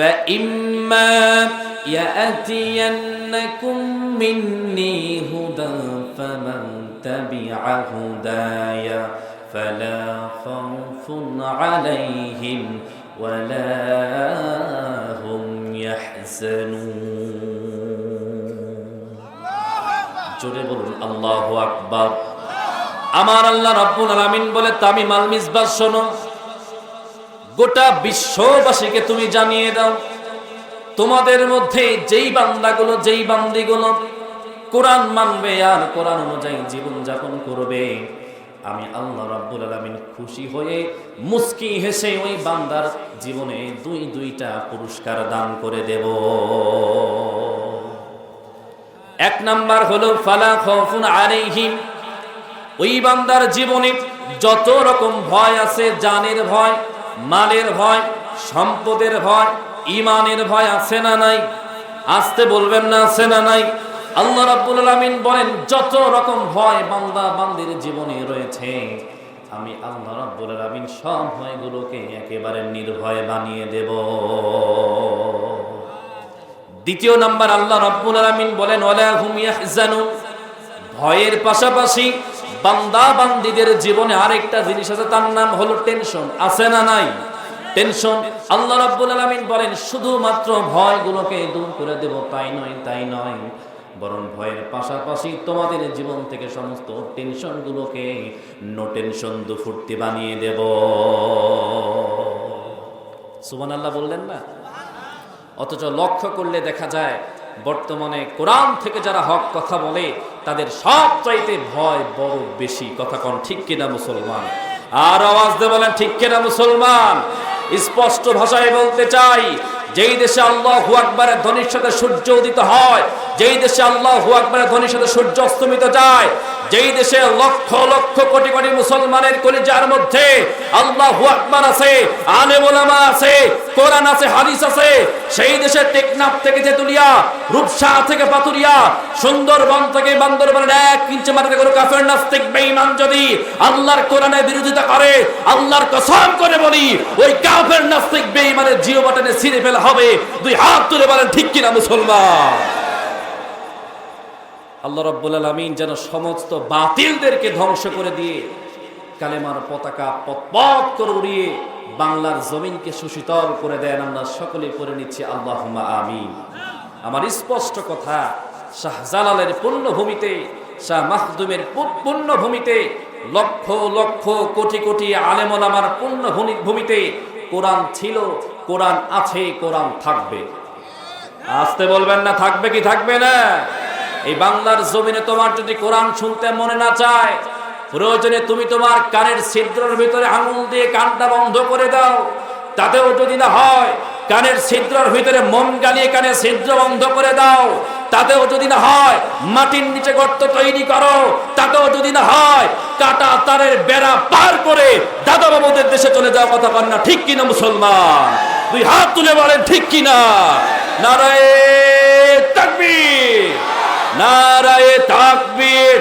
فإما يأتينكم مني هدى فمن تبع هداي فلا خوف عليهم ولا هم يحزنون জোরে বলুন আল্লাহ আকবার আমার আল্লাহ রব্বুল আলামিন বলে তামি মাল মিসবাহ শোনো গোটা বিশ্ববাসীকে তুমি জানিয়ে দাও। তোমাদের মধ্যে যেই বান্দাগুলো, যেই বান্দিগুলো কোরআন মানবে আর কোরআন অনুযায়ী জীবন যাপন করবে, আমি আল্লাহ রাব্বুল আলামিন খুশি হয়ে মুস্কি হেসে ওই বান্দার জীবনে দুই, দুইটা পুরস্কার দান করে দেব। এক নাম্বার হলো, ফালা খাউফুন আলাইহিম। ওই বান্দার জীবনে যত রকম ভয় আছে, জানের ভয় মালের ভয়, সম্পদের ভয় ইমানের ভয় আছে না নাই? আসতে বলবেন না আছে না নাই? আল্লাহ রাব্বুল আলামিন বলেন, যত রকম ভয় বান্দা বান্দির জীবনে রয়েছে, আমি আল্লাহ রাব্বুল আলামিন সব ভয়গুলোকে একেবারে নির্ভয় বানিয়ে দেব। দ্বিতীয় নাম্বার, আল্লাহ রাব্বুল আলামিন বলেন, ওয়ালা হুম ইয়াহজানুন। ভয়ের পাশাপাশি বান্দা বান্দিদের জীবনে আরেকটা জিনিস আছে, তার নাম হলো টেনশন আছে না নাই? টেনশন আল্লাহ রাব্বুল আলামিন বলেন, শুধুমাত্র ভয়গুলোকে দূর করে দেব, তাই নয় তাই নয়। বরং ভয়ের পাশাপাশি তোমাদের জীবন থেকে সমস্ত টেনশনগুলোকে নো টেনশন দুফুর্তি বানিয়ে দেব। সুবহানাল্লাহ বললেন না? অথচ লক্ষ্য করলে দেখা যায় বর্তমানে কোরআন থেকে যারা হক কথা বলে, তাদের সব চাইতে ভয় বড় বেশি। কথা কন, ঠিক কিনা মুসলমান? আর আওয়াজ দিয়ে বলেন, ঠিক কিনা মুসলমান? স্পষ্ট ভাষায় বলতে চাই যেই দেশে আল্লাহ আকবরের ধ্বনির সাথে সূর্য উদিত হয়, যেই দেশে আল্লাহ আকবরের ধ্বনির সাথে সূর্য অস্তমিত যায়, যেই দেশে লক্ষ লক্ষ কোটি কোটি মুসলমানের কলিজার মধ্যে আল্লাহ আকবার আছে, আলেম আছে, কোরআন আছে, হাদিস আছে, সেই দেশের টেকনাফ থেকে তেতুলিয়া, রূপসা থেকে পাতুরিয়া সুন্দরবন থেকে বান্দরবানের এক ইঞ্চি মাটিতে কোনো কাফের নাস্তিক বেঈমান যদি আল্লাহর কোরআনের বিরোধিতা করে, আল্লাহর কসম করে বলি, ওই কাফের নাস্তিক বেঈমানের জিও বাটনে ছিঁড়ে ফেলা হবে। দুই হাত তুলে বলেন, ঠিক কিনা মুসলমান? আল্লাহ রব্বুল আলমিন যেন সমস্ত বাতিলদেরকে ধ্বংস করে দিয়ে কালেমার পতাকা পথ করে উড়িয়ে বাংলার জমিনকে সুশীতল করে দেন। আমরা সকলে করে নিচ্ছি আল্লাহ আমিন। আমার স্পষ্ট কথা, শাহ জালালের পুণ্যভূমিতে শাহ মাহদুমের পুণ্যভূমিতে লক্ষ লক্ষ কোটি কোটি আলেমল আমার পুণ্য ভূমিতে কোরআন ছিল কোরআন আছে, কোরআন থাকবে। আসতে বলবেন না, থাকবে কি থাকবে না? এই বাংলার জমিনে তোমার যদি কোরআন শুনতে মনে না চায়, প্রয়োজনে তুমি তোমার কানের ছিদ্রের ভিতরে আঙুল দিয়ে কানটা বন্ধ করে দাও। তাতেও যদি না হয়, কানের ছিদ্রের ভিতরে মন গালিয়ে কানের ছিদ্র বন্ধ করে দাও। তাতেও যদি না হয়, মাটির নিচে গর্ত তৈরি করো। তাতেও যদি না হয়, কাটা তারের বেড়া পার করে দাদা বাবুদের দেশে চলে যাওয়া কথা পান না, ঠিক কিনা মুসলমান? দুই হাত তুলে বলেন, ঠিক কিনা? নারায়ে তাকবীর। নারায়ে তাকবীর।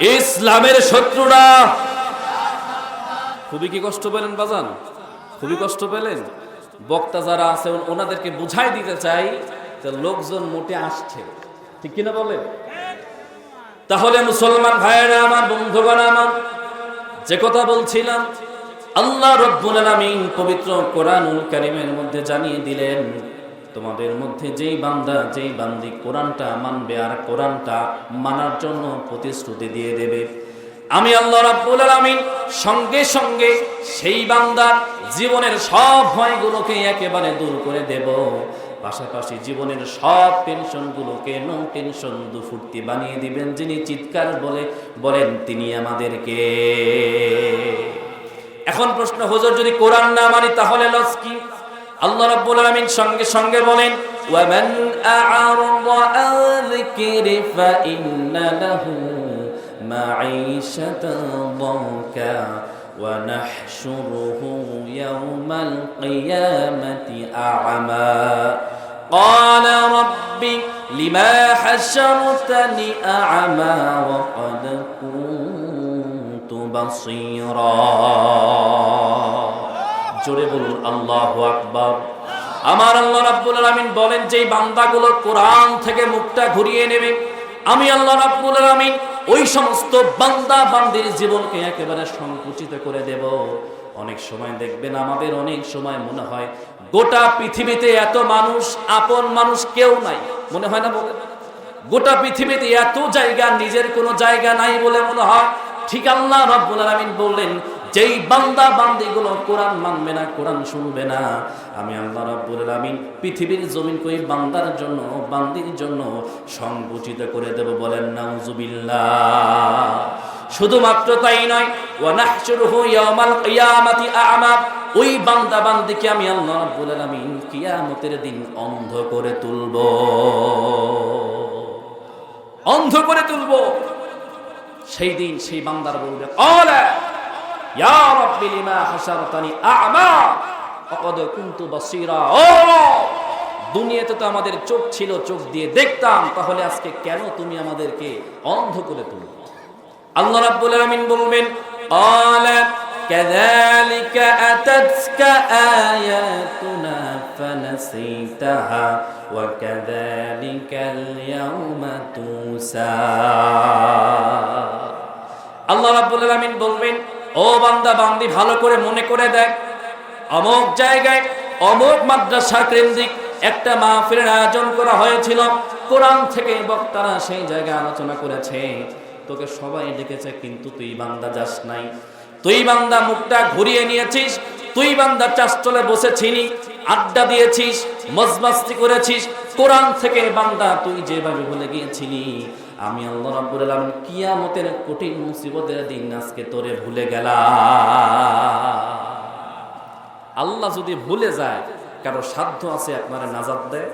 ইসলামের শত্রুরা। খুবই কি কষ্ট পেলেন বাজান? খুবই কষ্ট পেলেন? বক্তা যারা আছে ওনাদেরকে বুঝাই দিতে চাই যে লোকজন মোটে আসছে। ঠিক কিনা বলেন? তাহলে মুসলমান ভাইয়েরা আমার, বন্ধুগণ আমার, যে কথা বলছিলাম আল্লাহ রব্বুল আলামিন পবিত্র কোরআনুল কারীমের মধ্যে জানিয়ে দিলেন, তোমাদের মধ্যে যেই বান্দা, যেই বান্দি কোরআনটা মানবে আর কোরআনটা মানার জন্য প্রতিশ্রুতি দিয়ে দেবে। আমি আল্লাহ রাব্বুল আলামিন সঙ্গে সঙ্গে সেই বান্দার জীবনের সব ভয়গুলোকে একেবারে দূর করে দেব। পাশাপাশি জীবনের সব টেনশনগুলোকে নো টেনশন দুফুর্তি বানিয়ে দিবেন, যিনি চিৎকার বলে বলেন তিনি আমাদেরকে। এখন প্রশ্ন হুজুর যদি কোরআন না মানি তাহলে লস কি আল্লাহ রাব্বুল আলামিন সঙ্গে সঙ্গে বলেন ওয়ামান আ'রাদা আন যিকরি ফাইন্না লাহু মাঈশাতান দানকা ونحشره يوم القيامة أعمى قال رب لما حشرتني أعمى وقد كنت بصيرا জোরে বলুন আল্লাহ আকবার আমার আল্লাহ রাব্বুল আলামিন বলেন যে বান্দাগুলো কোরআন থেকে মুখটা ঘুরিয়ে নেবে আমি আল্লাহ রাব্বুল আলামিন ওই সমস্ত বান্দা বান্দির জীবনকে একেবারে সংকুচিত করে দেব অনেক সময় দেখবেন আমাদের অনেক সময় মনে হয় গোটা পৃথিবীতে এত মানুষ আপন মানুষ কেউ নাই মনে হয় না বলে গোটা পৃথিবীতে এত জায়গা নিজের কোনো জায়গা নাই বলে মনে হয় ঠিক আল্লাহ রাব্বুল আলামিন বললেন, যেই বান্দা বান্দিগুলো কোরআন মানবে না, কোরআন শুনবে না, আমি আল্লাহ রাব্বুল আলামিন পৃথিবীর জমিন কই বান্দার জন্য, বান্দির জন্য সংকুচিত করে দেব বলেন, নাউজুবিল্লাহ। শুধুমাত্র তাই নয় ওয়া নাহশুরুহু ইয়াউমাল কিয়ামাতি ওই বান্দা বান্দিকে আমি আল্লাহ রাব্বুল আলামিন কিয়ামতের দিন অন্ধ করে তুলব। অন্ধ করে তুলব। সেই দিন সেই বান্দার বলবে অলা রাব্বি, লিমা হাসারতানি আ'মা? ফাকাদ কুনতু বাসীরা। ও দুনিয়াতে তো আমাদের চোখ ছিল, চোখ দিয়ে দেখতাম, তাহলে আজকে কেন তুমি আমাদেরকে অন্ধ করে তুলবে আল্লাহ রাব্বুল আলামিন বলবেন, ক্বালা, কাযালিকা আতাতকা আয়াতুনা ফানাসিতাহা, ওয়া কাযালিকাল ইয়াউমা তুসা। আল্লাহ রাব্বুল আলামিন বলবেন, ও বান্দা, বান্দি, ভালো করে মনে করে দেখ। অমুক জায়গায়, অমুক মাদ্রাসা কেন্দ্রিক একটা মাহফিলের আয়োজন করা হয়েছিল। কোরআন থেকে বক্তারা সেই জায়গায় আলোচনা করেছে। তোকে সবাই ডেকেছে, কিন্তু তুই বান্দা যাস নাই। তুই বান্দা মুখটা ঘুরিয়ে নিয়েছিস। তুই বান্দা চাষচলে বসেছিলি। আড্ডা দিয়েছিস, মজমাস্তি করেছিস, কোরআন থেকে বান্দা তুই যেভাবে ভুলে গিয়েছিলি, আমি আল্লাহ রাব্বুল আলামিন কিয়ামতের কঠিন মুসিবতের দিন আজকে তোরে ভুলে গেলাম। আল্লাহ যদি ভুলে যায়, কারও সাধ্য আছে আপনারা নাজাত দেয়?